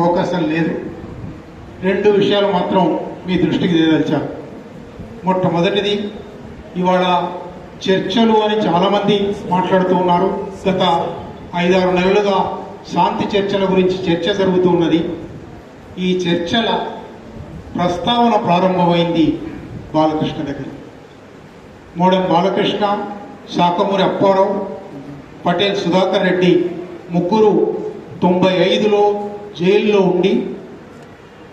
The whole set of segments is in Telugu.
అవకాశం లేదు. రెండు విషయాలు మాత్రం మీ దృష్టికి తేదల్చా మొట్టమొదటిది ఇవాళ చర్చలు అని చాలామంది మాట్లాడుతూ ఉన్నారు. గత ఐదారు నెలలుగా శాంతి చర్చల గురించి చర్చ జరుగుతూ ఉన్నది. ఈ చర్చల ప్రస్తావన ప్రారంభమైంది బాలకృష్ణ దగ్గర. మోడెం బాలకృష్ణ శాఖమూరి అప్పారావు పటేల్ సుధాకర్ రెడ్డి ముగ్గురు తొంభై ఐదులో జైల్లో ఉండి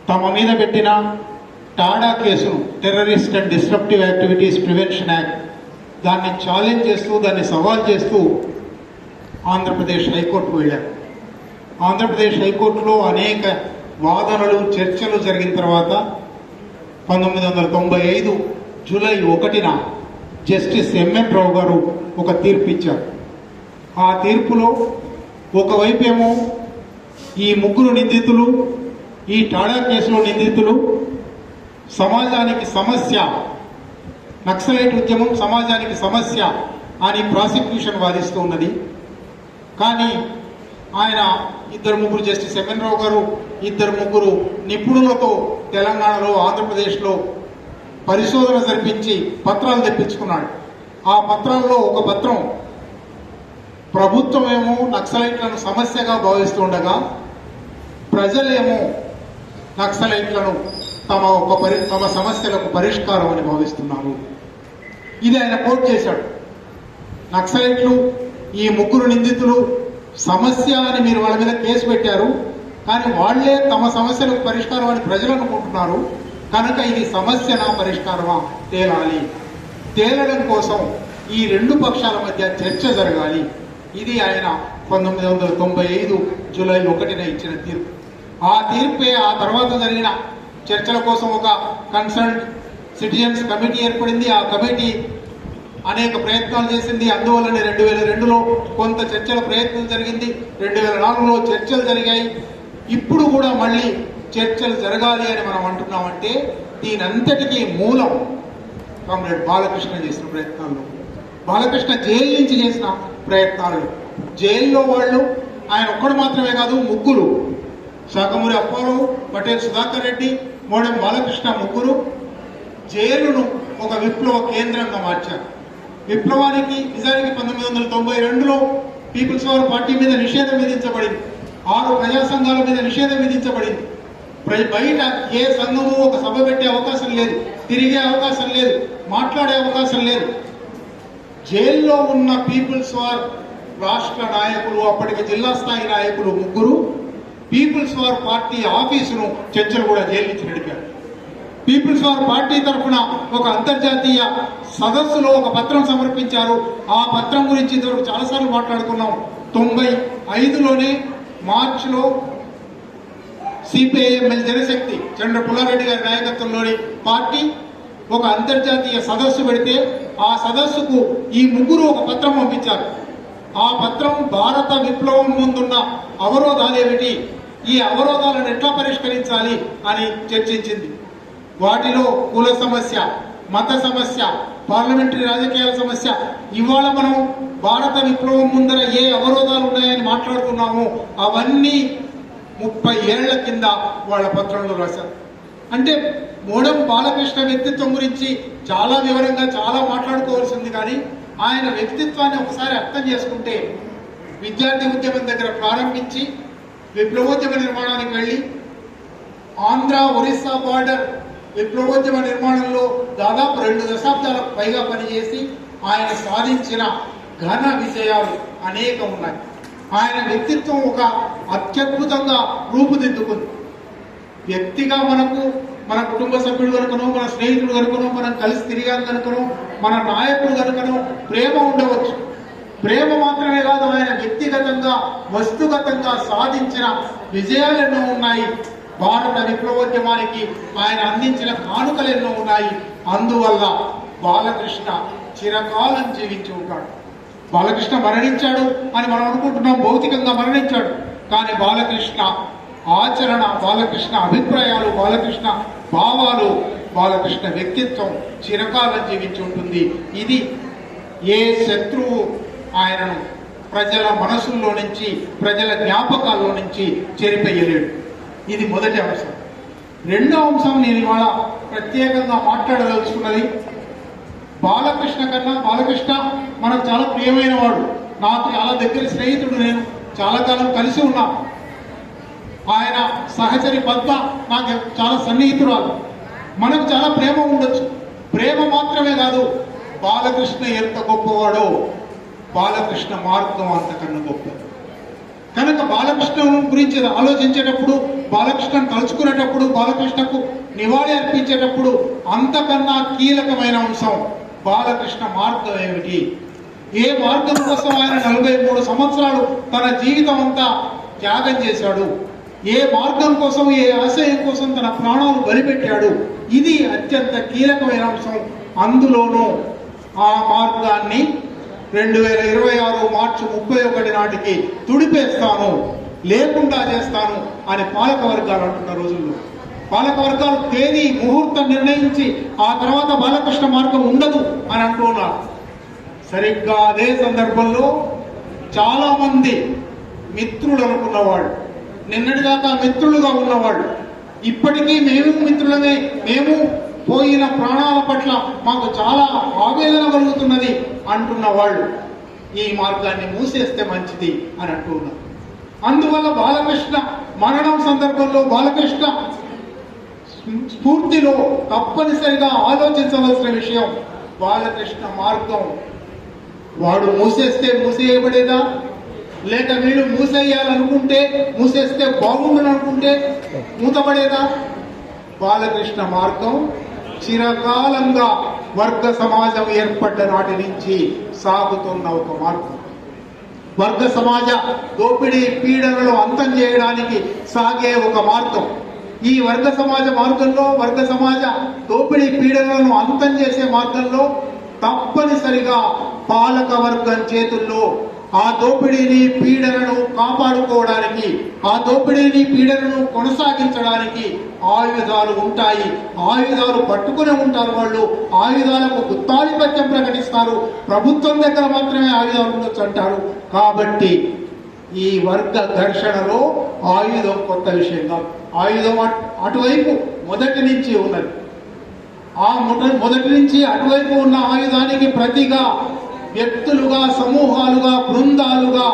తమ మీద పెట్టిన టాడా కేసును terrorist and disruptive activities prevention act దాన్ని ఛాలెంజ్ చేస్తూ దాన్ని సవాల్ చేస్తూ ఆంధ్రప్రదేశ్ హైకోర్టుకు వెళ్ళారు. ఆంధ్రప్రదేశ్ హైకోర్టులో అనేక వాదనలు చర్చలు జరిగిన తర్వాత పంతొమ్మిది వందల తొంభై ఐదు జూలై ఒకటిన జస్టిస్ ఎంఎన్ రావు గారు ఒక తీర్పు ఇచ్చారు. ఆ తీర్పులో ఒకవైపు ఏమో ఈ ముగ్గురు నిందితులు ఈ టాడా కేసులో నిందితులు సమాజానికి సమస్య నక్సలైట్ ఉద్యమం సమాజానికి సమస్య అని ప్రాసిక్యూషన్ వాదిస్తూ ఉన్నది. కానీ ఆయన ఇద్దరు ముగ్గురు జస్టిస్ ఎమ్మెన్ రావు గారు ఇద్దరు ముగ్గురు నిపుణులతో తెలంగాణలో ఆంధ్రప్రదేశ్లో పరిశోధన జరిపించి పత్రాలు తెప్పించుకున్నాడు. ఆ పత్రాల్లో ఒక పత్రం ప్రభుత్వం ఏమో నక్సలైట్లను సమస్యగా భావిస్తుండగా ప్రజలేమో నక్సలైట్లను తమ ఒక పరి తమ సమస్యలకు పరిష్కారం అని భావిస్తున్నారు. ఇది ఆయన కోట్ చేశాడు. నక్సలైట్లు ఈ ముగ్గురు నిందితులు సమస్య అని మీరు వాళ్ళ మీద కేసు పెట్టారు కానీ వాళ్ళే తమ సమస్యలకు పరిష్కారం అని ప్రజలు అనుకుంటున్నారు. కనుక ఇది సమస్యనా పరిష్కారమా? తేలాలి. తేలడం కోసం ఈ రెండు పక్షాల మధ్య చర్చ జరగాలి. ఇది ఆయన పంతొమ్మిది వందల తొంభై ఐదు జూలై ఒకటిన ఇచ్చిన తీర్పు. ఆ తీర్పే ఆ తర్వాత జరిగిన చర్చల కోసం ఒక కన్సల్ట్ సిటిజన్స్ కమిటీ ఏర్పడింది. ఆ కమిటీ అనేక ప్రయత్నాలు చేసింది. అందువల్లనే రెండు వేల రెండులో కొంత చర్చల ప్రయత్నం జరిగింది. రెండు వేల నాలుగులో చర్చలు జరిగాయి. ఇప్పుడు కూడా మళ్ళీ చర్చలు జరగాలి అని మనం అంటున్నామంటే దీనంతటికీ మూలం కామ్రేడ్ బాలకృష్ణ చేసిన ప్రయత్నాలు బాలకృష్ణ జైలు నుంచి చేసిన ప్రయత్నాలు. జైల్లో వాళ్ళు ఆయన ఒక్కడు మాత్రమే కాదు ముగ్గురు శాఖమూరి అప్పారావు పటేల్ సుధాకర్ రెడ్డి మోడెం బాలకృష్ణ ముగ్గురు జైలును ఒక విప్లవ కేంద్రంగా మార్చారు. విప్లవానికి నిజానికి పంతొమ్మిది వందల తొంభై రెండులో పీపుల్స్ పవర్ పార్టీ మీద నిషేధం విధించబడింది. ఆరు ప్రజా సంఘాల మీద నిషేధం విధించబడింది. బయట ఏ సంఘము ఒక సభ పెట్టే అవకాశం లేదు. తిరిగే అవకాశం లేదు. మాట్లాడే అవకాశం లేదు. జైల్లో ఉన్న పీపుల్స్ వార్ రాష్ట్ర నాయకులు అప్పటికి జిల్లా స్థాయి నాయకులు ముగ్గురు పీపుల్స్ వార్ పార్టీ ఆఫీసును చర్చలు కూడా జైలు నుంచి నడిపారు. పీపుల్స్ వార్ పార్టీ తరఫున ఒక అంతర్జాతీయ సదస్సులో ఒక పత్రం సమర్పించారు. ఆ పత్రం గురించి ఇంతవరకు చాలాసార్లు మాట్లాడుకున్నాం. తొంభై ఐదులోనే మార్చిలో సిపిఐఎంఎల్ జనశక్తి చంద్ర పుల్లారెడ్డి గారి నాయకత్వంలోని పార్టీ ఒక అంతర్జాతీయ సదస్సు పెడితే ఆ సదస్సుకు ఈ ముగ్గురు ఒక పత్రం పంపించారు. ఆ పత్రం భారత విప్లవం ముందున్న అవరోధాలేమిటి ఈ అవరోధాలను ఎట్లా పరిష్కరించాలి అని చర్చించింది. వాటిలో కుల సమస్య మత సమస్య పార్లమెంటరీ రాజకీయాల సమస్య ఇవాళ మనం భారత విప్లవం ముందర ఏ అవరోధాలు ఉన్నాయని మాట్లాడుతున్నామో అవన్నీ ముప్పై ఏళ్ళ కింద వాళ్ళ పత్రంలో రాశారు. అంటే మోడం బాలకృష్ణ వ్యక్తిత్వం గురించి చాలా వివరంగా చాలా మాట్లాడుకోవాల్సింది కానీ ఆయన వ్యక్తిత్వాన్ని ఒకసారి అర్థం చేసుకుంటే విద్యార్థి ఉద్యమం దగ్గర ప్రారంభించి విప్లవోద్యమ నిర్మాణానికి వెళ్ళి ఆంధ్ర ఒరిస్సా బార్డర్ విప్లవోద్యమ నిర్మాణంలో దాదాపు రెండు దశాబ్దాలకు పైగా పనిచేసి ఆయన సాధించిన ఘన విజయాలు అనేకం ఉన్నాయి. ఆయన వ్యక్తిత్వం ఒక అత్యద్భుతంగా రూపుదిద్దుకుంది. వ్యక్తిగా మనకు మన కుటుంబ సభ్యుడు కనుకనో మన స్నేహితుడు కనుకనో మనం కలిసి తిరిగాం కనుకనో మన నాయకుడు కనుకనో ప్రేమ ఉండవచ్చు. ప్రేమ మాత్రమే కాదు ఆయన వ్యక్తిగతంగా వస్తుగతంగా సాధించిన విజయాలు ఎన్నో ఉన్నాయి. భారత విప్లవోద్యమానికి ఆయన అందించిన కానుకలు ఎన్నో ఉన్నాయి. అందువల్ల బాలకృష్ణ చిరకాలం జీవించి ఉంటాడు. బాలకృష్ణ మరణించాడు అని మనం అనుకుంటున్నాం భౌతికంగా మరణించాడు. కానీ బాలకృష్ణ ఆచరణ బాలకృష్ణ అభిప్రాయాలు బాలకృష్ణ భావాలు బాలకృష్ణ వ్యక్తిత్వం చిరకాలం జీవించి ఉంటుంది. ఇది ఏ శత్రువు ఆయనను ప్రజల మనసుల్లో నుంచి ప్రజల జ్ఞాపకాల్లో నుంచి చెరిపెయ్యలేడు ఇది మొదటి అంశం. రెండో అంశం నేను ఇవాళ ప్రత్యేకంగా మాట్లాడదలుచుకున్నది బాలకృష్ణ కన్నా బాలకృష్ణ మనకు చాలా ప్రియమైన వాడు. నాకు చాలా దగ్గర స్నేహితుడు నేను చాలా కాలం కలిసి ఉన్నా. ఆయన సహచరి పద్మ నాకు చాలా సన్నిహితురాలు. మనకు చాలా ప్రేమ ఉండొచ్చు. ప్రేమ మాత్రమే కాదు బాలకృష్ణ ఎంత గొప్పవాడో బాలకృష్ణ మార్గం అంతకన్నా గొప్పది కనుక బాలకృష్ణ గురించి ఆలోచించేటప్పుడు బాలకృష్ణను తలుచుకునేటప్పుడు బాలకృష్ణకు నివాళి అర్పించేటప్పుడు అంతకన్నా కీలకమైన అంశం బాలకృష్ణ మార్గం ఏమిటి? ఏ మార్గం కోసం ఆయన నలభై మూడు సంవత్సరాలు తన జీవితం అంతా త్యాగం చేశాడు? ఏ మార్గం కోసం ఏ ఆశయం కోసం తన ప్రాణాలు బలిపెట్టాడు? ఇది అత్యంత కీలకమైన అంశం. అందులోనూ ఆ మార్గాన్ని రెండు వేల ఇరవై ఆరు మార్చి ముప్పై ఒకటి నాటికి తుడిపేస్తాను లేకుండా చేస్తాను అని పాలక వర్గాలు అంటున్న రోజుల్లో. పాలక వర్గాలు తేదీ ముహూర్తం నిర్ణయించి ఆ తర్వాత బాలకృష్ణ మార్గం ఉండదు అని అంటున్నారు సరిగ్గా అదే సందర్భంలో చాలా మంది మిత్రులు అనుకున్నవాళ్ళు నిన్నటిదాకా మిత్రులుగా ఉన్నవాళ్ళు ఇప్పటికీ మేము మిత్రులమే మేము పోయిన ప్రాణాల పట్ల మాకు చాలా ఆవేదన కలుగుతున్నది అంటున్న వాళ్ళు. ఈ మార్గాన్ని మూసేస్తే మంచిది అని అంటున్నారు అందువల్ల బాలకృష్ణ మరణం సందర్భంలో బాలకృష్ణ స్ఫూర్తిలో తప్పనిసరిగా ఆలోచించవలసిన విషయం బాలకృష్ణ మార్గం. వాడు మూసేస్తే మూసేయబడేదా? లేక వీళ్ళు మూసేయాలనుకుంటే మూసేస్తే బాగుండని అనుకుంటే మూతపడేదా? బాలకృష్ణ మార్గం చిరకాలంగా వర్గ సమాజం ఏర్పడ్డ నాటి నుంచి సాగుతున్న ఒక మార్గం వర్గ సమాజ దోపిడీ పీడనలు అంతం చేయడానికి సాగే ఒక మార్గం. ఈ వర్గ సమాజ మార్గంలో వర్గ సమాజ దోపిడీ పీడనలను అంతం చేసే మార్గంలో తప్పనిసరిగా పాలక వర్గం చేతుల్లో ఆ దోపిడీని పీడనను కాపాడుకోవడానికి ఆ దోపిడీని పీడనను కొనసాగించడానికి ఆయుధాలు ఉంటాయి. ఆయుధాలు పట్టుకునే ఉంటారు వాళ్ళు. ఆయుధాలకు గుత్తాధిపత్యం ప్రకటిస్తారు. ప్రభుత్వం దగ్గర మాత్రమే ఆయుధాలు ఉండొచ్చు అంటారు. కాబట్టి ఈ వర్గ ఘర్షణలో ఆయుధం కొత్త విషయం కాదు ఆయుధం అటు- అటువైపు మొదటి నుంచి ఉన్నది. ఆ మొదటి నుంచి అటువైపు ఉన్న ఆయుధానికి ప్రతిగా వ్యక్తులుగా సమూహాలుగా బృందాలుగా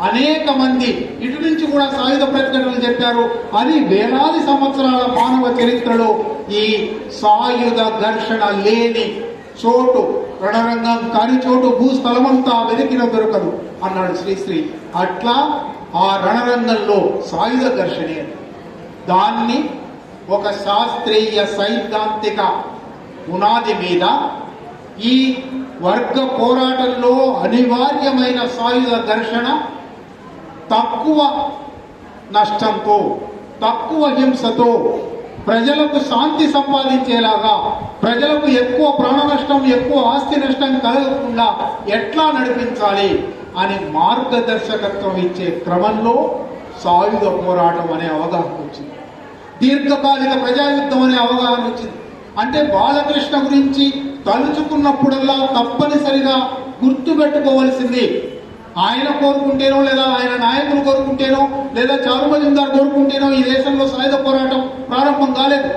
అనేక మంది ఇటు నుంచి కూడా సాయుధ ప్రతిఘటనలు చెప్పారు అది వేలాది సంవత్సరాల మానవ చరిత్రలో ఈ సాయుధ ఘర్షణ లేని చోటు రణరంగం కాని చోటు భూస్థలమంతా వెతికిన దొరకదు అన్నాడు శ్రీశ్రీ అట్లా ఆ రణరంగంలో సాయుధ ఘర్షణే. దాన్ని ఒక శాస్త్రీయ సైద్ధాంతిక పునాది మీద ఈ వర్గ పోరాటంలో అనివార్యమైన సాయుధ ఘర్షణ తక్కువ నష్టంతో తక్కువ హింసతో ప్రజలకు శాంతి సంపాదించేలాగా ప్రజలకు ఎక్కువ ప్రాణ నష్టం ఎక్కువ ఆస్తి నష్టం కలగకుండా ఎట్లా నడిపించాలి అని మార్గదర్శకత్వం ఇచ్చే క్రమంలో సాయుధ పోరాటం అనే అవగాహన వచ్చింది. దీర్ఘకాలిక ప్రజాయుద్ధం అనే అవగాహన వచ్చింది. అంటే బాలకృష్ణ గురించి తలుచుకున్నప్పుడల్లా తప్పనిసరిగా గుర్తుపెట్టుకోవలసింది. ఆయన కోరుకుంటేనో లేదా ఆయన నాయకులు కోరుకుంటేనో లేదా చారు మజుందార్ కోరుకుంటేనో ఈ దేశంలో సాయుధ పోరాటం ప్రారంభం కాలేదు.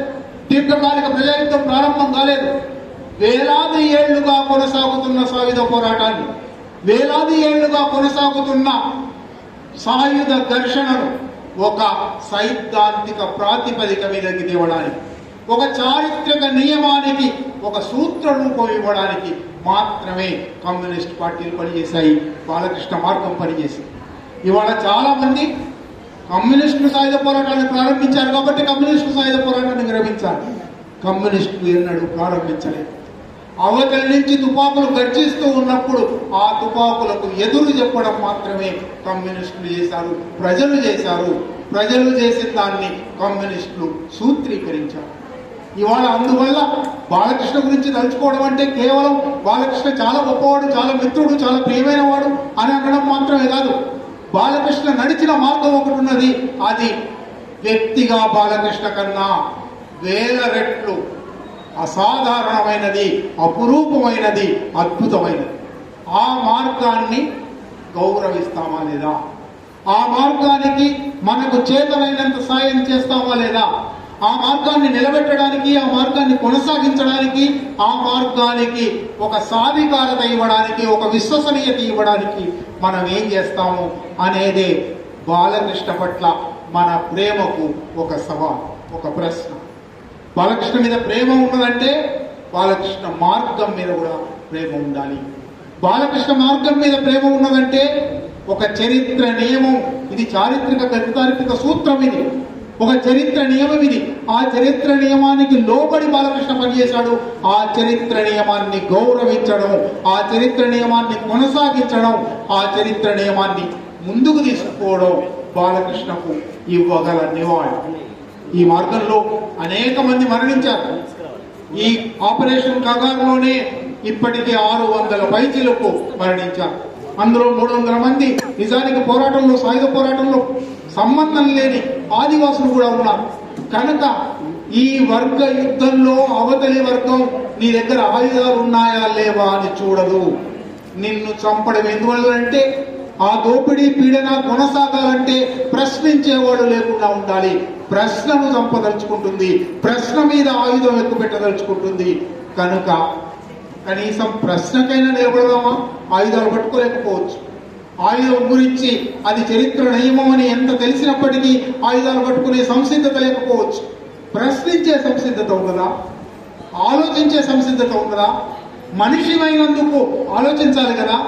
దీర్ఘకాలిక ప్రజాయుద్ధం ప్రారంభం కాలేదు. వేలాది ఏళ్ళుగా కొనసాగుతున్న సాయుధ పోరాటాన్ని వేలాది ఏళ్ళుగా కొనసాగుతున్న సాయుధ ఘర్షణను ఒక సైద్ధాంతిక ప్రాతిపదిక మీదకి తేవడానికి ఒక చారిత్రక నియమానికి ఒక సూత్ర రూపం ఇవ్వడానికి మాత్రమే కమ్యూనిస్ట్ పార్టీలు పనిచేశాయి బాలకృష్ణ మార్గం పనిచేసింది. ఇవాళ చాలా మంది సాయుధ పోరాటాన్ని ప్రారంభించారు కాబట్టి కమ్యూనిస్టు సాయుధ పోరాటాన్ని విరమించాలి కమ్యూనిస్టులు ఎన్నడూ ప్రారంభించలేదు. అవతల నుంచి తుపాకులు గర్జిస్తూ ఉన్నప్పుడు ఆ తుపాకులకు ఎదురు చెప్పడం మాత్రమే కమ్యూనిస్టులు చేశారు ప్రజలు చేశారు. ప్రజలు చేసిన దాన్ని కమ్యూనిస్టులు సూత్రీకరించారు. ఇవాళ అందువల్ల బాలకృష్ణ గురించి తలుచుకోవడం అంటే కేవలం బాలకృష్ణ చాలా గొప్పవాడు చాలా మిత్రుడు చాలా ప్రియమైన వాడు అని అనడం మాత్రమే కాదు. బాలకృష్ణ నడిచిన మార్గం ఒకటి ఉన్నది అది వ్యక్తిగా బాలకృష్ణ కన్నా వేల రెట్లు అసాధారణమైనది అపురూపమైనది అద్భుతమైనది. ఆ మార్గాన్ని గౌరవిస్తామా లేదా? ఆ మార్గానికి మనకు చేతనైనంత సాయం చేస్తామా లేదా? ఆ మార్గాన్ని నిలబెట్టడానికి ఆ మార్గాన్ని కొనసాగించడానికి ఆ మార్గానికి ఒక సాధికారత ఇవ్వడానికి ఒక విశ్వసనీయత ఇవ్వడానికి మనం ఏం చేస్తాము అనేదే బాలకృష్ణ పట్ల మన ప్రేమకు ఒక సవాల్ ఒక ప్రశ్న. బాలకృష్ణ మీద ప్రేమ ఉన్నదంటే బాలకృష్ణ మార్గం మీద కూడా ప్రేమ ఉండాలి. బాలకృష్ణ మార్గం మీద ప్రేమ ఉన్నదంటే ఒక చరిత్ర నియమం ఇది చారిత్రక గణితారిక సూత్రం ఇది. ఒక చరిత్ర నియమం ఇది. ఆ చరిత్ర నియమానికి లోబడి బాలకృష్ణ పనిచేశాడు ఆ చరిత్ర నియమాన్ని గౌరవించడం ఆ చరిత్ర నియమాన్ని కొనసాగించడం ఆ చరిత్ర నియమాన్ని ముందుకు తీసుకుపోవడం బాలకృష్ణకు ఇవ్వగల నివాళి. ఈ మార్గంలో అనేక మంది మరణించారు. ఈ ఆపరేషన్ కగారులోనే ఇప్పటికే ఆరు వందల పైచీలకు మరణించారు. అందులో మూడు వందల మంది నిజానికి పోరాటంలో సాయుధ పోరాటంలో సంబంధం లేని ఆదివాసులు కూడా ఉన్నారు. కనుక ఈ వర్గ యుద్ధంలో అవతలి వర్గం నీ దగ్గర ఆయుధాలు ఉన్నాయా లేవా అని చూడదు. నిన్ను చంపడం ఎందువల్లంటే ఆ దోపిడీ పీడన కొనసాగాలంటే ప్రశ్నించేవాడు లేకుండా ఉండాలి. ప్రశ్నను చంపదలుచుకుంటుంది. ప్రశ్న మీద ఆయుధం ఎక్కువ పెట్టదలుచుకుంటుంది. కనుక కనీసం ప్రశ్నకైనా నిలబడదామా? ఆయుధాలు పట్టుకోలేకపోవచ్చు. ఆయుధం గురించి అది చరిత్ర నియమం అని ఎంత తెలిసినప్పటికీ ఆయుధాలు పట్టుకునే సంసిద్ధత లేకపోవచ్చు. ప్రశ్నించే సంసిద్ధత ఉన్నదా? ఆలోచించే సంసిద్ధత ఉన్నదా? మనిషి అయినందుకు ఆలోచించాలి కదా?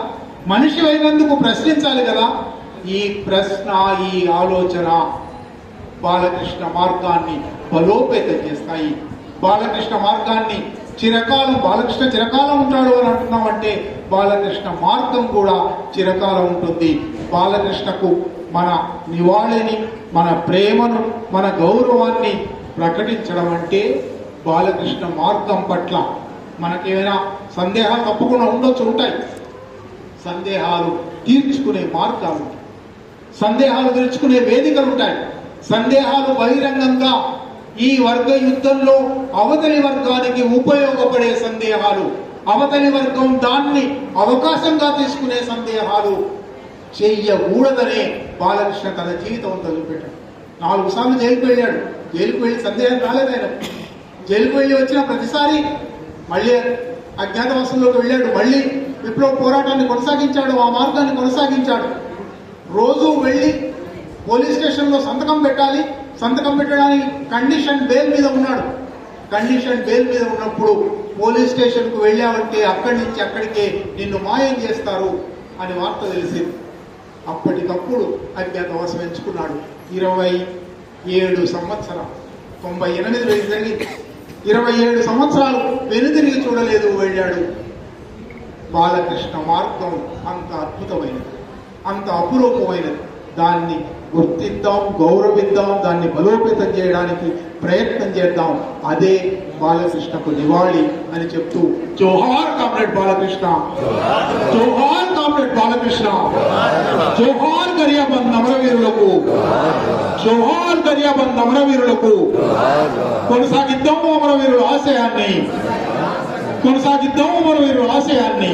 మనిషి అయినందుకు ప్రశ్నించాలి కదా? ఈ ప్రశ్న ఈ ఆలోచన బాలకృష్ణ మార్గాన్ని బలోపేతం చేస్తాయి. బాలకృష్ణ మార్గాన్ని చిరకాలం బాలకృష్ణ చిరకాలం ఉంటాడు అని అంటున్నామంటే బాలకృష్ణ మార్గం కూడా చిరకాలం ఉంటుంది. బాలకృష్ణకు మన నివాళిని మన ప్రేమను మన గౌరవాన్ని ప్రకటించడం అంటే బాలకృష్ణ మార్గం పట్ల మనకేమైనా సందేహాలు తప్పకుండా ఉండొచ్చు ఉంటాయి. సందేహాలు తీర్చుకునే మార్గాలు ఉంటాయి. సందేహాలు తీర్చుకునే వేదికలు ఉంటాయి. సందేహాలు బహిరంగంగా ఈ వర్గ యుద్ధంలో అవతలి వర్గానికి ఉపయోగపడే సందేహాలు అవతలి వర్గం దాన్ని అవకాశంగా తీసుకునే సందేహాలు చెయ్యకూడదనే బాలకృష్ణ తన జీవితం అంతా నాలుగు సార్లు జైలుకు వెళ్ళాడు. జైలుకు వెళ్ళి సందేహం రాలేదు ఆయన. జైలుకు వెళ్ళి వచ్చిన ప్రతిసారి మళ్ళీ అజ్ఞాతవాసంలోకి వెళ్ళాడు. మళ్ళీ విప్లవ పోరాటాన్ని కొనసాగించాడు. ఆ మార్గాన్ని కొనసాగించాడు. రోజు వెళ్ళి పోలీస్ స్టేషన్లో సంతకం పెట్టాలి. సంతకం పెట్టడానికి కండిషన్ బెయిల్ మీద ఉన్నాడు. కండిషన్ బెయిల్ మీద ఉన్నప్పుడు పోలీస్ స్టేషన్కు వెళ్ళావంటే అక్కడి నుంచి అక్కడికే నిన్ను మాయం చేస్తారు అని వార్త తెలిసింది. అప్పటికప్పుడు అజ్ఞాతవాసం ఎంచుకున్నాడు. ఇరవై ఏడు సంవత్సరం తొంభై ఎనిమిదిలో ఇది జరిగింది. ఇరవై ఏడు సంవత్సరాలు వెనుదిరిగి చూడలేదు వెళ్ళాడు. బాలకృష్ణ మార్గం అంత అద్భుతమైనది అంత అపురూపమైనది. దాన్ని గుర్తిద్దాం గౌరవిద్దాం దాన్ని బలోపేతం చేయడానికి ప్రయత్నం చేద్దాం. అదే బాలకృష్ణకు నివాళి అని చెప్తూ జోహార్ కామ్రేడ్ బాలకృష్ణ. జోహార్ కామ్రేడ్ బాలకృష్ణ. జోహార్ గరియాబంద్ నమరవీరులకు జోహార్ గరియాబంద్ అమరవీరులకు. కొనసాగిద్దాము అమరవీరుల ఆశయాన్ని. కొనసాగిద్దాము అమరవీరుల ఆశయాన్ని.